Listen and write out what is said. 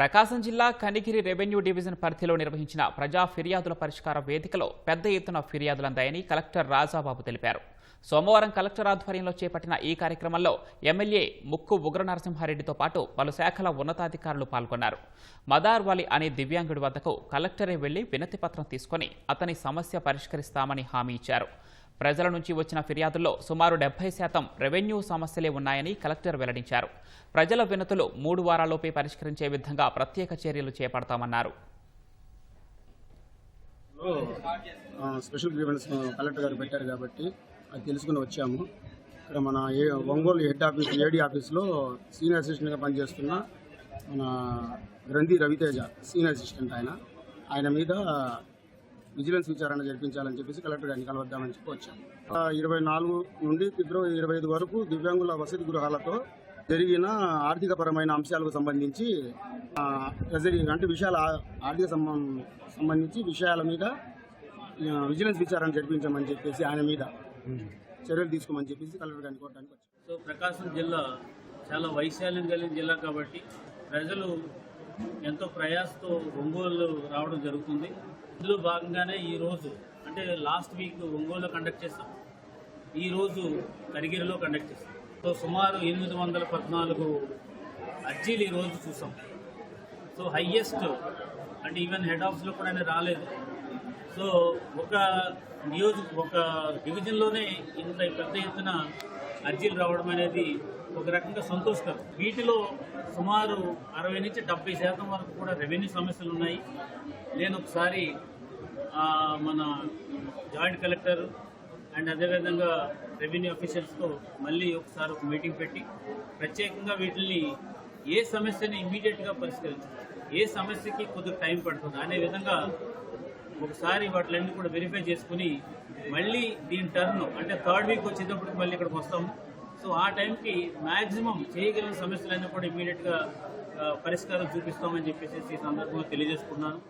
ప్రకాశం జిల్లా Kanigiri revenue division పరిధిలో నిర్వహించిన ప్రజా ఫిర్యాదుల పరిష్కార వేదికలో పెద్ద ఎత్తున ఫిర్యాదులందాయని కలెక్టర్ రాజాబాబు తెలిపారు. సోమవారం కలెక్టర్ ఆధ్వర్యంలో చేపట్టిన ఈ కార్యక్రమంలో ఎమ్మెల్యే ముక్కు ఉగ్ర నరసింహారెడ్డితో పాటు పలు శాఖల ఉన్నతాధికారులు పాల్గొన్నారు. మదార్ వాలి అనే దివ్యాంగుడి వద్దకు కలెక్టరే వెళ్ళి వినతిపత్రం తీసుకుని తీసుకొని అతని సమస్య పరిష్కరిస్తామని హామీ ఇచ్చారు. ప్రజల నుంచి వచ్చిన ఫిర్యాదుల్లో సుమారు డెబ్బై శాతం రెవెన్యూ సమస్యలే ఉన్నాయని కలెక్టర్ వెల్లడించారు. ప్రజల వినతులు మూడు వారాల్లోపే పరిష్కరించే విధంగా ప్రత్యేక చర్యలు చేపడతామన్నారు. స్పెషల్ గ్రీవెన్స్ కలెక్టర్ గారు పెట్టారు కాబట్టి అది తెలుసుకుని వచ్చాము. ఇక్కడ మన ఏ Ongole head office A D ఆఫీస్లో సీనియర్ అసిస్టెంట్గా పనిచేస్తున్న మన గ్రంథి రవితేజ సీనియర్ అసిస్టెంట్ ఆయన. ఆయన మీద విజిలెన్స్ విచారణ జరిపించాలని చెప్పేసి కలెక్టర్ గారిని కలవద్దామని చెప్పి వచ్చాం. ఇరవై నాలుగు నుండి ఫిబ్రవరి ఇరవై ఐదు వరకు దివ్యాంగుల వసతి గృహాలతో జరిగిన ఆర్థికపరమైన అంశాలకు సంబంధించి ట్రెజరీ అంటే విషయాల ఆర్థిక సంబం సంబంధించి విషయాల మీద విజిలెన్స్ విచారణ జరిపించమని చెప్పేసి ఆయన మీద చర్యలు తీసుకోమని చెప్పేసి కలెక్టర్ గారిని కోరడానికి వచ్చాం. సో ప్రకాశం జిల్లా చాలా వైశాల్యం కలిగిన జిల్లా కాబట్టి ప్రజలు ఎంతో ప్రయాసతో ఒంగోలు రావడం జరుగుతుంది. ఇందులో భాగంగానే ఈరోజు అంటే లాస్ట్ వీక్ ఒంగోలులో కండక్ట్ చేస్తాం ఈరోజు కరిగిరిలో కండక్ట్ చేస్తాం సో సుమారు ఎనిమిది వందల పద్నాలుగు అర్జీలు ఈరోజు చూసాం. సో హయ్యెస్ట్ అంటే ఈవెన్ హెడ్ ఆఫీస్లో కూడా ఆయన రాలేదు. సో ఒక నియోజక ఒక డివిజన్లోనే ఇంత పెద్ద ఎత్తున అర్జీలు రావడం అనేది ఒక రకంగా సంతోషకరం. వీటిలో సుమారు అరవై నుంచి డెబ్బై శాతం వరకు కూడా రెవెన్యూ సమస్యలు ఉన్నాయి. నేను ఒకసారి మన జాయింట్ కలెక్టర్ అండ్ అదేవిధంగా రెవెన్యూ అఫీషియల్స్తో మళ్ళీ ఒకసారి ఒక మీటింగ్ పెట్టి ప్రత్యేకంగా వీటిని ఏ సమస్యని ఇమీడియట్గా పరిష్కరించాలి ఏ సమస్యకి కొద్దిగా టైం పడుతుంది. అనే విధంగా ఒకసారి వాటిలన్నీ కూడా వెరిఫై చేసుకుని మళ్ళీ దీని టర్న్ అంటే థర్డ్ వీక్ వచ్చేటప్పటికి మళ్ళీ ఇక్కడికి వస్తాము. సో ఆ టైంకి మ్యాక్సిమం చేయగలిగిన సమస్యలన్నీ కూడా ఇమీడియట్గా పరిష్కారం చూపిస్తామని చెప్పేసి ఈ సందర్భంగా తెలియజేసుకున్నాను